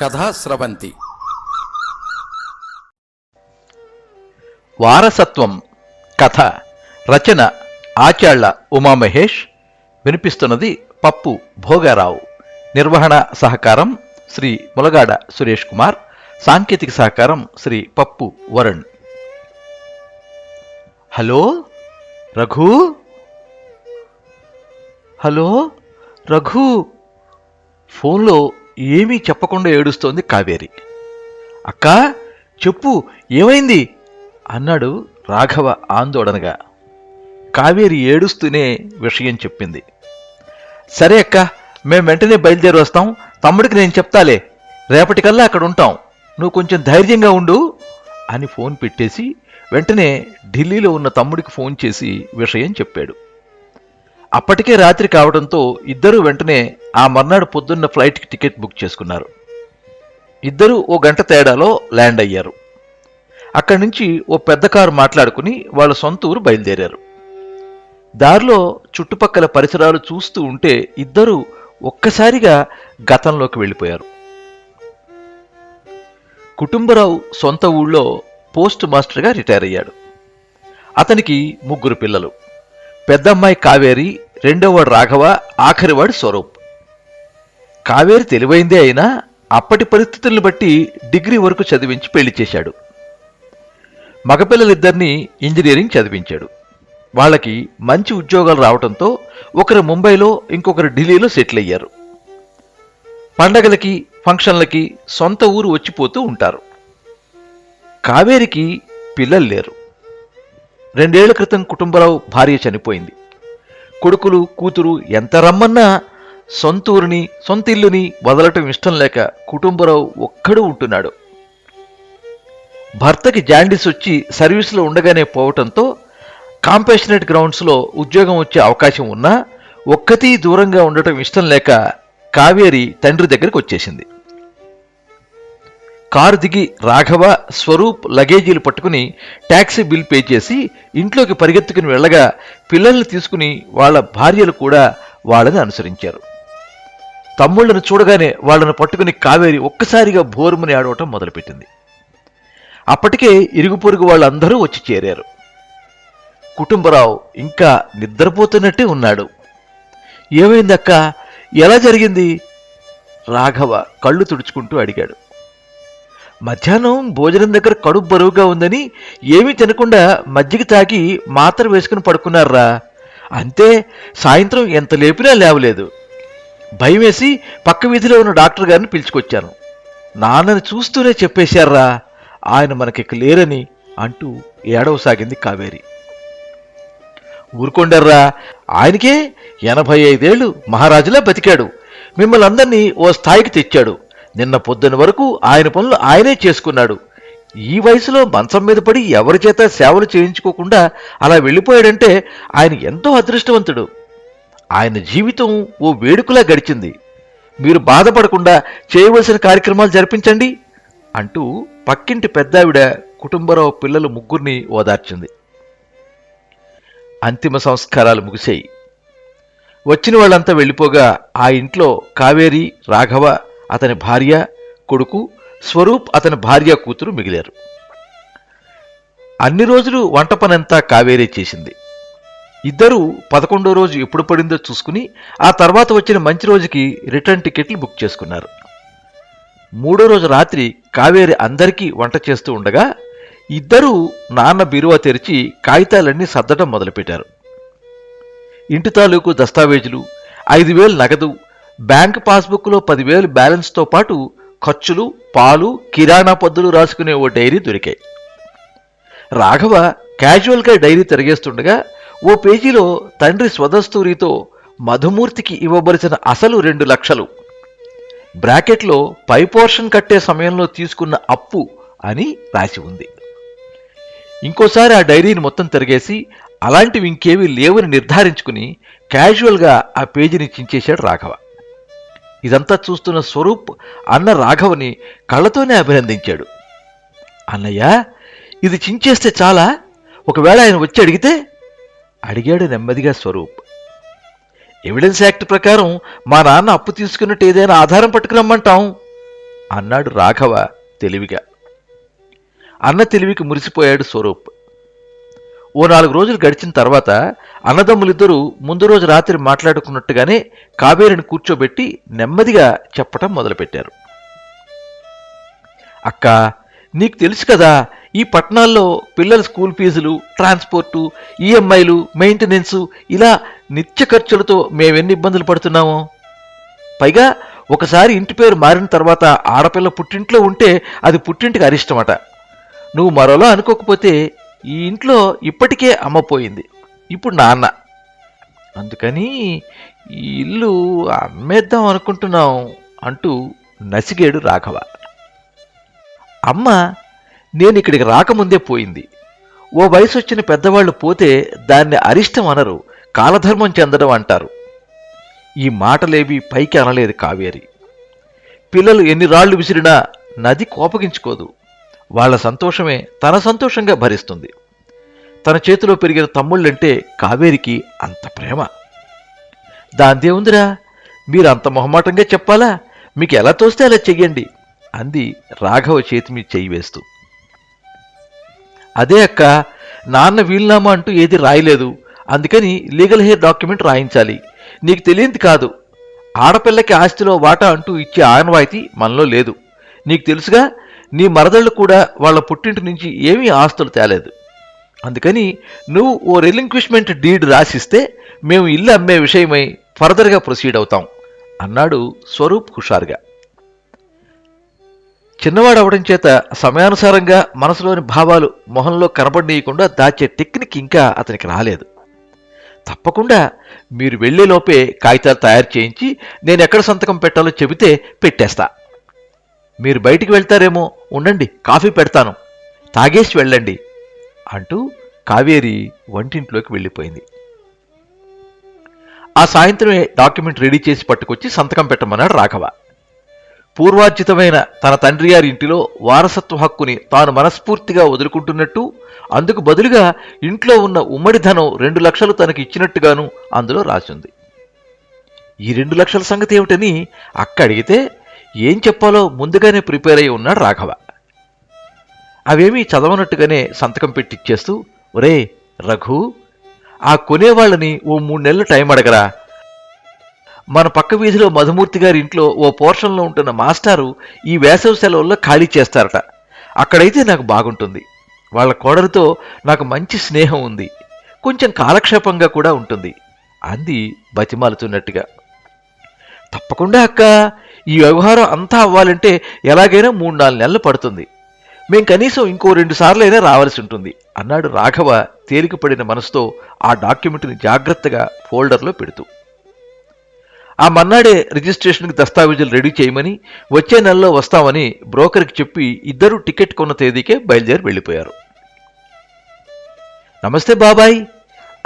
కథాస్రవంతి వారసత్వం కథ రచన ఆచాళ్ళ ఉమామహేష్ వినిపిస్తున్నది పప్పు భోగారావు. నిర్వహణ సహకారం శ్రీ ములగాడ సురేష్ కుమార్ సాంకేతిక సహకారం శ్రీ పప్పు వరుణ్. హలో రఘు? హలో రఘు? ఫోన్లో ఏమీ చెప్పకుండా ఏడుస్తోంది కావేరి. అక్కా చెప్పు ఏమైంది? అన్నాడు రాఘవ ఆందోళనగా. కావేరి ఏడుస్తూనే విషయం చెప్పింది. సరే అక్క మేం వెంటనే బయలుదేరి వస్తాం. తమ్ముడికి నేను చెప్తాలే. రేపటికల్లా అక్కడ ఉంటాం. నువ్వు కొంచెం ధైర్యంగా ఉండు అని ఫోన్ పెట్టేసి వెంటనే ఢిల్లీలో ఉన్న తమ్ముడికి ఫోన్ చేసి విషయం చెప్పాడు. అప్పటికే రాత్రి కావడంతో ఇద్దరూ వెంటనే ఆ మర్నాడు పొద్దున్న ఫ్లైట్కి టికెట్ బుక్ చేసుకున్నారు. ఇద్దరూ ఓ గంట తేడాలో ల్యాండ్ అయ్యారు. అక్కడి నుంచి ఓ పెద్ద కారు మాట్లాడుకుని వాళ్ళ సొంత ఊరు బయలుదేరారు. దారిలో చుట్టుపక్కల పరిసరాలు చూస్తూ ఉంటే ఇద్దరూ ఒక్కసారిగా గతంలోకి వెళ్ళిపోయారు. కుటుంబరావు సొంత ఊళ్ళో పోస్ట్ మాస్టర్గా రిటైర్ అయ్యాడు. అతనికి ముగ్గురు పిల్లలు. పెద్దమ్మాయి కావేరి రెండోవాడు రాఘవ ఆఖరివాడు స్వరూప్. కావేరి తెలివైందే అయినా అప్పటి పరిస్థితులను బట్టి డిగ్రీ వరకు చదివించి పెళ్ళి చేశాడు. మగపిల్లలిద్దరినీ ఇంజనీరింగ్ చదివించాడు. వాళ్ళకి మంచి ఉద్యోగాలు రావడంతో ఒకరు ముంబైలో ఇంకొకరు ఢిల్లీలో సెటిల్ అయ్యారు. పండగలకి ఫంక్షన్లకి సొంత ఊరు వచ్చిపోతూ ఉంటారు. కావేరికి పిల్లలు లేరు. రెండేళ్ళ క్రితం కుటుంబరావు భార్య చనిపోయింది. కొడుకులు కూతురు ఎంత రమ్మన్నా సొంత ఊరిని సొంత ఇల్లుని వదలటం ఇష్టం లేక కుటుంబరావు ఒక్కడు ఉంటున్నాడు. భర్తకి జాండీస్ వచ్చి సర్వీసులో ఉండగానే పోవటంతో కాంపేషనెట్ గ్రౌండ్స్లో ఉద్యోగం వచ్చే అవకాశం ఉన్నా ఒక్కతీ దూరంగా ఉండటం ఇష్టం లేక కావేరి తండ్రి దగ్గరికి వచ్చేసింది. కారు దిగి రాఘవ స్వరూప్ లగేజీలు పట్టుకుని ట్యాక్సీ బిల్ పే చేసి ఇంట్లోకి పరిగెత్తుకుని వెళ్ళగా పిల్లల్ని తీసుకుని వాళ్ళ భార్యలు కూడా వాళ్ళని అనుసరించారు. తమ్ముళ్ళను చూడగానే వాళ్ళను పట్టుకుని కావేరి ఒక్కసారిగా భోరుమని ఆడవటం మొదలుపెట్టింది. అప్పటికే ఇరుగు పొరుగు వాళ్ళందరూ వచ్చి చేరారు. కుటుంబరావు ఇంకా నిద్రపోతున్నట్టే ఉన్నాడు. ఏమైందక్క? ఎలా జరిగింది? రాఘవ కళ్ళు తుడుచుకుంటూ అడిగాడు. మధ్యాహ్నం భోజనం దగ్గర కడుపు బరువుగా ఉందని ఏమీ తినకుండా మజ్జిగ తాగి మాత్ర వేసుకుని పడుకున్నారా? అంతే సాయంత్రం ఎంత లేపినా లేవలేదు. భయం వేసి పక్క వీధిలో ఉన్న డాక్టర్ గారిని పిలుచుకొచ్చాను. నాన్నని చూస్తూనే చెప్పేశారా? ఆయన మనకి లేరని అంటూ ఏడవసాగింది కావేరి. ఊరుకోండర్రా ఆయనకే ఎనభై ఐదేళ్ళు మహారాజులా బతికాడు. మిమ్మల్ని అందరినీ ఓ స్థాయికి తెచ్చాడు. నిన్న పొద్దున వరకు ఆయన పనులు ఆయనే చేసుకున్నాడు. ఈ వయసులో మంచం మీద పడి ఎవరి చేత సేవలు చేయించుకోకుండా అలా వెళ్ళిపోయాడంటే ఆయన ఎంతో అదృష్టవంతుడు. ఆయన జీవితం ఓ వేడుకలా గడిచింది. మీరు బాధపడకుండా చేయవలసిన కార్యక్రమాలు జరిపించండి అంటూ పక్కింటి పెద్దావిడ కుటుంబరావు పిల్లలు ముగ్గురిని ఓదార్చింది. అంతిమ సంస్కారాలు ముగిశాయి. వచ్చిన వాళ్ళంతా వెళ్ళిపోగా ఆ ఇంట్లో కావేరి రాఘవ అతని భార్య కొడుకు స్వరూప్ అతని భార్య కూతురు మిగిలారు. అన్ని రోజులు వంట పనంతా కావేరే చేసింది. ఇద్దరూ పదకొండో రోజు ఎప్పుడు పడిందో చూసుకుని ఆ తర్వాత వచ్చిన మంచి రోజుకి రిటర్న్ టికెట్లు బుక్ చేసుకున్నారు. మూడో రోజు రాత్రి కావేరి అందరికీ వంట చేస్తూ ఉండగా ఇద్దరూ నాన్న బీరువా తెరిచి కాగితాలన్నీ సర్దడం మొదలుపెట్టారు. ఇంటి తాలూకు దస్తావేజులు ఐదు వేలు నగదు బ్యాంక్ పాస్బుక్లో పదివేలు బ్యాలెన్స్తో పాటు ఖర్చులు పాలు కిరాణా పద్దులు రాసుకునే ఓ డైరీ దొరికాయి. రాఘవ క్యాజువల్గా డైరీ తిరిగేస్తుండగా ఓ పేజీలో తండ్రి స్వదస్తూరితో మధుమూర్తికి ఇవ్వబలిసిన అసలు రెండు లక్షలు. బ్రాకెట్లో పై పోర్షన్ కట్టే సమయంలో తీసుకున్న అప్పు అని రాసి ఉంది. ఇంకోసారి ఆ డైరీని మొత్తం తిరిగేసి అలాంటివి ఇంకేమీ లేవని నిర్ధారించుకుని క్యాజువల్గా ఆ పేజీని చించేశాడు రాఘవ. ఇదంతా చూస్తున్న స్వరూప్ అన్న రాఘవని కళ్ళతోనే అభినందించాడు. అన్నయ్య ఇది చించేస్తే చాలా? ఒకవేళ ఆయన వచ్చి అడిగితే? అడిగాడు నెమ్మదిగా స్వరూప్. ఎవిడెన్స్ యాక్ట్ ప్రకారం మా నాన్న అప్పు తీసుకున్నట్టు ఏదైనా ఆధారం పట్టుకురమ్మంటాం అన్నాడు రాఘవ తెలివిగా. అన్న తెలివికి మురిసిపోయాడు స్వరూప్. ఓ నాలుగు రోజులు గడిచిన తర్వాత అన్నదమ్ములిద్దరూ ముందు రోజు రాత్రి మాట్లాడుకున్నట్టుగానే కావేరిని కూర్చోబెట్టి నెమ్మదిగా చెప్పటం మొదలుపెట్టారు. అక్క నీకు తెలుసు కదా ఈ పట్టణాల్లో పిల్లల స్కూల్ ఫీజులు ట్రాన్స్పోర్టు ఈఎంఐలు మెయింటెనెన్సు ఇలా నిత్య ఖర్చులతో మేమెన్ని ఇబ్బందులు పడుతున్నామో? పైగా ఒకసారి ఇంటి పేరు మారిన తర్వాత ఆడపిల్ల పుట్టింట్లో ఉంటే అది పుట్టింటికి అరిష్టమట. నువ్వు మరోలా అనుకోకపోతే ఈ ఇంట్లో ఇప్పటికే అమ్మపోయింది ఇప్పుడు నాన్న. అందుకని ఈ ఇల్లు అమ్మేద్దాం అనుకుంటున్నాం అంటూ నసిగేడు రాఘవ. అమ్మ నేను ఇక్కడికి రాకముందే పోయింది. ఓ వయసు వచ్చిన పెద్దవాళ్ళు పోతే దాన్ని అరిష్టం అనరు కాలధర్మం చెందడం అంటారు. ఈ మాటలేవి పైకి అనలేదు కావేరి. పిల్లలు ఎన్ని రాళ్ళు విసిరినా నది కోపగించుకోదు. వాళ్ళ సంతోషమే తన సంతోషంగా భరిస్తుంది. తన చేతిలో పెరిగిన తమ్ముళ్ళంటే కావేరికి అంత ప్రేమ. దాందేముందిరా మీరు అంత మొహమాటంగా చెప్పాలా? మీకు ఎలా తోస్తే అలా చెయ్యండి అంది రాఘవ చేతి మీద చెయ్యి వేస్తూ. అదే అక్క నాన్న వీలునామా అంటూ ఏది రాయలేదు అందుకని లీగల్ హెయిర్ డాక్యుమెంట్ రాయించాలి. నీకు తెలియంది కాదు ఆడపిల్లకి ఆస్తిలో వాటా అంటూ ఇచ్చే ఆనవాయితీ మనలో లేదు. నీకు తెలుసుగా నీ మరదళ్ళు కూడా వాళ్ళ పుట్టింటి నుంచి ఏమీ ఆస్తులు తేలేదు. అందుకని నువ్వు ఓ రిలింక్విష్మెంట్ డీడ్ రాసిస్తే మేము ఇల్లు అమ్మే విషయమై ఫర్దర్గా ప్రొసీడ్ అవుతాం అన్నాడు స్వరూప్ హుషారుగా. చిన్నవాడు అవడం చేత సమయానుసారంగా మనసులోని భావాలు మొహంలో కనబడనీయకుండా దాచే టెక్నిక్ ఇంకా అతనికి రాలేదు. తప్పకుండా మీరు వెళ్ళేలోపే కాగితాలు తయారు చేయించి నేను ఎక్కడ సంతకం పెట్టాలో చెబితే పెట్టేస్తా. మీరు బయటికి వెళ్తారేమో ఉండండి కాఫీ పెడతాను. తాగేసి వెళ్ళండి అంటూ కావేరి వంటింట్లోకి వెళ్ళిపోయింది. ఆ సాయంత్రమే డాక్యుమెంట్ రెడీ చేసి పట్టుకొచ్చి సంతకం పెట్టమన్నాడు రాఘవ. పూర్వార్జితమైన తన తండ్రి గారి ఇంటిలో వారసత్వ హక్కుని తాను మనస్ఫూర్తిగా వదులుకుంటున్నట్టు అందుకు బదులుగా ఇంట్లో ఉన్న ఉమ్మడి ధనం రెండు లక్షలు తనకి ఇచ్చినట్టుగాను అందులో రాసింది. ఈ రెండు లక్షల సంగతి ఏమిటని అక్క అడిగితే ఏం చెప్పాలో ముందుగానే ప్రిపేర్ అయి ఉన్నాడు రాఘవ. అవేమీ చదవనట్టుగానే సంతకం పెట్టిచ్చేస్తూ ఒరే రఘు ఆ కొనేవాళ్ళని ఓ మూడు నెలలు టైం అడగరా. మన పక్క వీధిలో మధుమూర్తి గారి ఇంట్లో ఓ పోర్షన్లో ఉంటున్న మాస్టారు ఈ వేసవి సెలవుల్లో ఖాళీ చేస్తారట. అక్కడైతే నాకు బాగుంటుంది. వాళ్ళ కోడలతో నాకు మంచి స్నేహం ఉంది. కొంచెం కాలక్షేపంగా కూడా ఉంటుంది. అంది బతిమాలుతున్నట్టుగా. తప్పకుండా అక్క. ఈ వ్యవహారం అంతా అవ్వాలంటే ఎలాగైనా మూడు నాలుగు నెలలు పడుతుంది. మేం కనీసం ఇంకో రెండు సార్లైనా రావాల్సి ఉంటుంది. అన్నాడు రాఘవ తేలికపడిన మనసుతో ఆ డాక్యుమెంట్ని జాగ్రత్తగా ఫోల్డర్లో పెడుతూ. ఆ మన్నాడే రిజిస్ట్రేషన్కి దస్తావేజులు రెడీ చేయమని వచ్చే నెలలో వస్తామని బ్రోకర్కి చెప్పి ఇద్దరు టికెట్ కొన్న తేదీకే బయలుదేరి వెళ్ళిపోయారు. నమస్తే బాబాయ్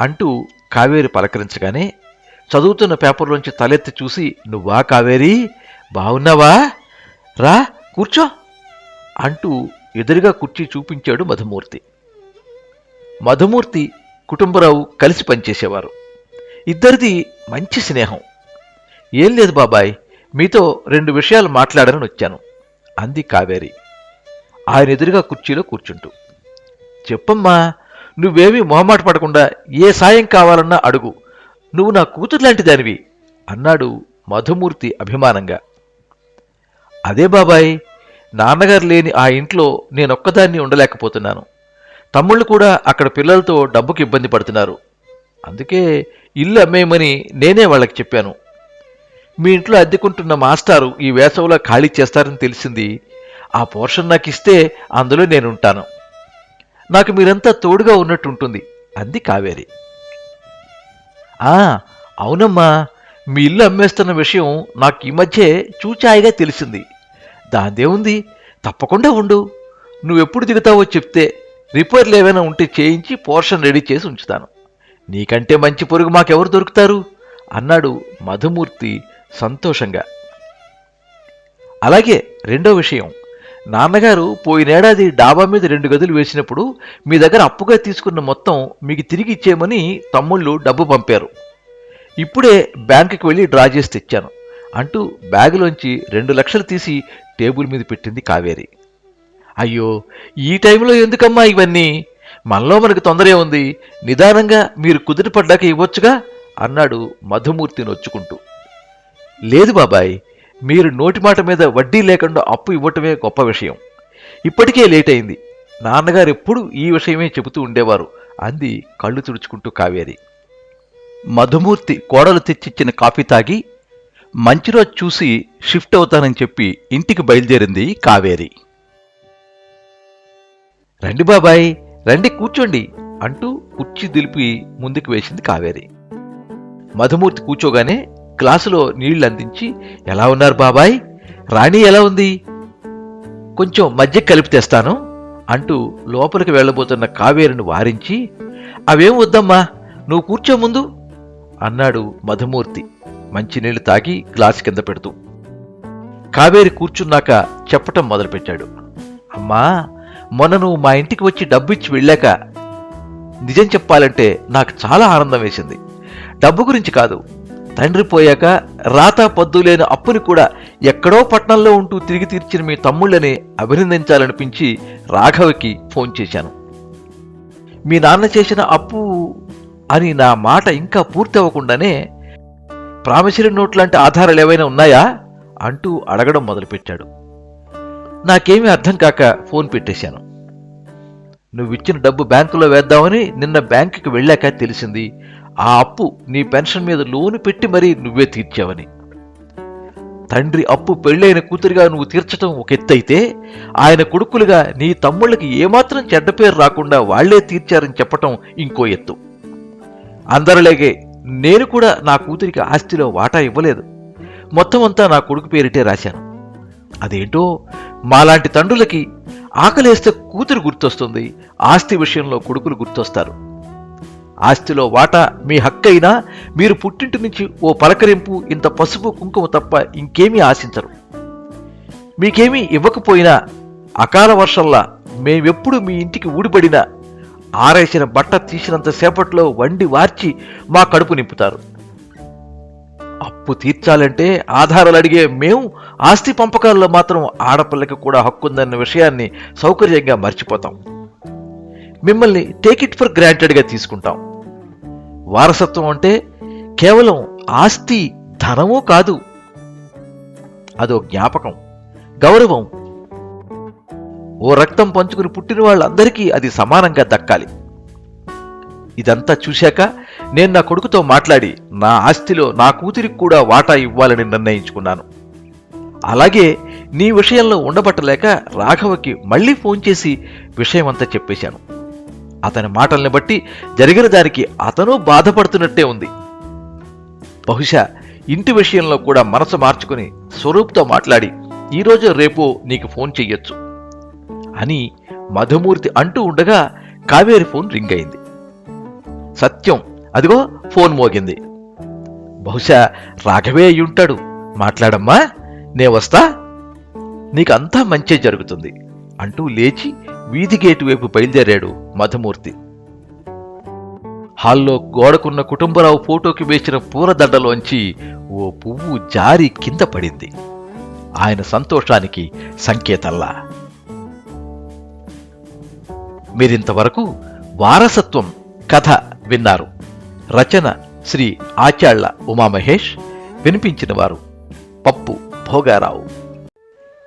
అంటూ కావేరి పలకరించగానే చదువుతున్న పేపర్లోంచి తలెత్తి చూసి నువ్వా కావేరి? బాగున్నావా రా కూర్చో అంటూ ఎదురుగా కుర్చీ చూపించాడు మధుమూర్తి. మధుమూర్తి కుటుంబరావు కలిసి పనిచేసేవారు. ఇద్దరిది మంచి స్నేహం. ఏం లేదు బాబాయ్ మీతో రెండు విషయాలు మాట్లాడని వచ్చాను. అంది కావేరి. ఆయన ఎదురుగా కుర్చీలో కూర్చుంటూ. చెప్పమ్మా నువ్వేమీ మొహమాట పడకుండా ఏ సాయం కావాలన్నా అడుగు. నువ్వు నా కూతురు లాంటి దానివి అన్నాడు మధుమూర్తి అభిమానంగా. అదే బాబాయ్ నాన్నగారు లేని ఆ ఇంట్లో నేనొక్కదాన్ని ఉండలేకపోతున్నాను. తమ్ముళ్ళు కూడా అక్కడ పిల్లలతో డబ్బుకి ఇబ్బంది పడుతున్నారు. అందుకే ఇల్లు అమ్మేయమని నేనే వాళ్ళకి చెప్పాను. మీ ఇంట్లో అద్దెకుంటున్న మాస్టారు ఈ వేసవిలో ఖాళీ చేస్తారని తెలిసింది. ఆ పోర్షన్ నాకు ఇస్తే అందులో నేనుంటాను. నాకు మీరంతా తోడుగా ఉన్నట్టుంటుంది. అంది కావేరి. ఆ అవునమ్మా. మీ ఇల్లు అమ్మేస్తున్న విషయం నాకు ఈ మధ్యే చూచాయిగా తెలిసింది. దాందేముంది తప్పకుండా ఉండు. నువ్వెప్పుడు దిగుతావో చెప్తే రిపేర్లు ఏమైనా ఉంటే చేయించి పోర్షన్ రెడీ చేసి ఉంచుతాను. నీకంటే మంచి పొరుగు మాకెవరు దొరుకుతారు? అన్నాడు మధుమూర్తి సంతోషంగా. అలాగే రెండో విషయం. నాన్నగారు పోయినేడాది డాబా మీద రెండు గదులు వేసినప్పుడు మీ దగ్గర అప్పుగా తీసుకున్న మొత్తం మీకు తిరిగి ఇచ్చేయమని తమ్ముళ్ళు డబ్బు పంపారు. ఇప్పుడే బ్యాంకుకి వెళ్ళి డ్రా చేసి తెచ్చాను. అంటూ బ్యాగులోంచి రెండు లక్షలు తీసి టేబుల్ మీద పెట్టింది కావేరి. అయ్యో ఈ టైంలో ఎందుకమ్మా ఇవన్నీ? మనలో మనకు తొందరే ఉంది. నిదానంగా మీరు కుదిరిపడ్డాక ఇవ్వొచ్చుగా? అన్నాడు మధుమూర్తి నొచ్చుకుంటూ. లేదు బాబాయ్ మీరు నోటి మాట మీద వడ్డీ లేకుండా అప్పు ఇవ్వటమే గొప్ప విషయం. ఇప్పటికే లేట్ అయింది. నాన్నగారు ఎప్పుడు ఈ విషయమే చెబుతూ ఉండేవారు. అంది కళ్ళు తుడుచుకుంటూ కావేరి. మధుమూర్తి కోడలు తెచ్చిచ్చిన కాఫీ తాగి మంచి రోజు చూసి షిఫ్ట్ అవుతానని చెప్పి ఇంటికి బయలుదేరింది కావేరి. రండి బాబాయ్ రండి కూర్చోండి అంటూ కుర్చీ దిలిపి ముందుకు వేసింది కావేరి. మధుమూర్తి కూర్చోగానే గ్లాసులో నీళ్ళు అందించి ఎలా ఉన్నారు బాబాయ్? రాణి ఎలా ఉంది? కొంచెం మధ్య కలిపి తెస్తాను అంటూ లోపలికి వెళ్ళబోతున్న కావేరిని వారించి అవేం వద్దమ్మా నువ్వు కూర్చో ముందు అన్నాడు మధుమూర్తి మంచినీళ్ళు తాగి గ్లాస్ కింద పెడుతూ. కావేరి కూర్చున్నాక చెప్పటం మొదలుపెట్టాడు. అమ్మా మొన్న నువ్వు మా ఇంటికి వచ్చి డబ్బు ఇచ్చి వెళ్ళాక నిజం చెప్పాలంటే నాకు చాలా ఆనందం వేసింది. డబ్బు గురించి కాదు తండ్రి పోయాక రాతా పద్దు లేని అప్పుని కూడా ఎక్కడో పట్నంలో ఉంటూ తిరిగి తీర్చిన మీ తమ్ముళ్ళని అభినందించాలనిపించి రాఘవకి ఫోన్ చేశాను. మీ నాన్న చేసిన అప్పు అని నా మాట ఇంకా పూర్తి అవ్వకుండానే ప్రామిసరీ నోట్ లాంటి ఆధారాలు ఏవైనా ఉన్నాయా? అంటూ అడగడం మొదలుపెట్టాడు. నాకేమీ అర్థం కాక ఫోన్ పెట్టేశాను. నువ్విచ్చిన డబ్బు బ్యాంకులో వేద్దామని నిన్న బ్యాంకుకి వెళ్ళాక తెలిసింది. ఆ అప్పు నీ పెన్షన్ మీద లోను పెట్టి మరీ నువ్వే తీర్చావని. తండ్రి అప్పు పెళ్ళైన కూతురిగా నువ్వు తీర్చటం ఒక ఎత్తైతే ఆయన కొడుకులుగా నీ తమ్ముళ్ళకి ఏమాత్రం చెడ్డ పేరు రాకుండా వాళ్ళే తీర్చారని చెప్పటం ఇంకో ఎత్తు. అందరిలాగే నేను కూడా నా కూతురికి ఆస్తిలో వాటా ఇవ్వలేదు. మొత్తం అంతా నా కొడుకు పేరిటే రాశాను. అదేంటో మాలాంటి తండ్రులకి ఆకలేస్తే కూతురు గుర్తొస్తుంది ఆస్తి విషయంలో కొడుకులు గుర్తొస్తారు. ఆస్తిలో వాటా మీ హక్కైనా మీరు పుట్టింటి నుంచి ఓ పలకరింపు ఇంత పసుపు కుంకుమ తప్ప ఇంకేమీ ఆశించరు. మీకేమీ ఇవ్వకపోయినా అకాల వర్షంలా మేమెప్పుడు మీ ఇంటికి ఊడిపడినా ఆరేసిన బట్ట తీసినంత సేపట్లో వండి వార్చి మా కడుపు నింపుతారు. అప్పు తీర్చాలంటే ఆధారాలు అడిగే మేము ఆస్తి పంపకాల్లో మాత్రం ఆడపిల్లకి కూడా హక్కుందన్న విషయాన్ని సౌకర్యంగా మర్చిపోతాం. మిమ్మల్ని టేక్ ఇట్ ఫర్ గ్రాంటెడ్గా తీసుకుంటాం. వారసత్వం అంటే కేవలం ఆస్తి ధనమూ కాదు. అదో జ్ఞాపకం గౌరవం. ఓ రక్తం పంచుకుని పుట్టిన వాళ్ళందరికీ అది సమానంగా దక్కాలి. ఇదంతా చూశాక నేను నా కొడుకుతో మాట్లాడి నా ఆస్తిలో నా కూతురికి కూడా వాటా ఇవ్వాలని నిర్ణయించుకున్నాను. అలాగే నీ విషయంలో ఉండబట్టలేక రాఘవకి మళ్ళీ ఫోన్ చేసి విషయమంతా చెప్పేశాను. అతని మాటల్ని బట్టి జరిగిన దానికి అతను బాధపడుతున్నట్టే ఉంది. బహుశా ఇంటి విషయంలో కూడా మనసు మార్చుకుని స్వరూప్తో మాట్లాడి ఈరోజు రేపు నీకు ఫోన్ చెయ్యొచ్చు అని మధుమూర్తి అంటూ ఉండగా కావేరి ఫోన్ రింగ్ అయింది. సత్యం అదిగో ఫోన్ మోగింది. బహుశా రాఘవే అయ్యుంటాడు మాట్లాడమ్మా నే వస్తా. నీకంతా మంచే జరుగుతుంది అంటూ లేచి వీధి గేటు వైపు బయలుదేరాడు మధుమూర్తి. హాల్లో గోడకున్న కుటుంబరావు ఫోటోకి వేసిన పూలదండలోంచి ఓ పువ్వు జారి కింద పడింది. ఆయన సంతోషానికి సంకేతల్లా. మీరింతవరకు వారసత్వం కథ విన్నారు. రచన శ్రీ ఆచాళ్ళ ఉమామహేష్ వినిపించిన వారు పప్పు భోగారావు.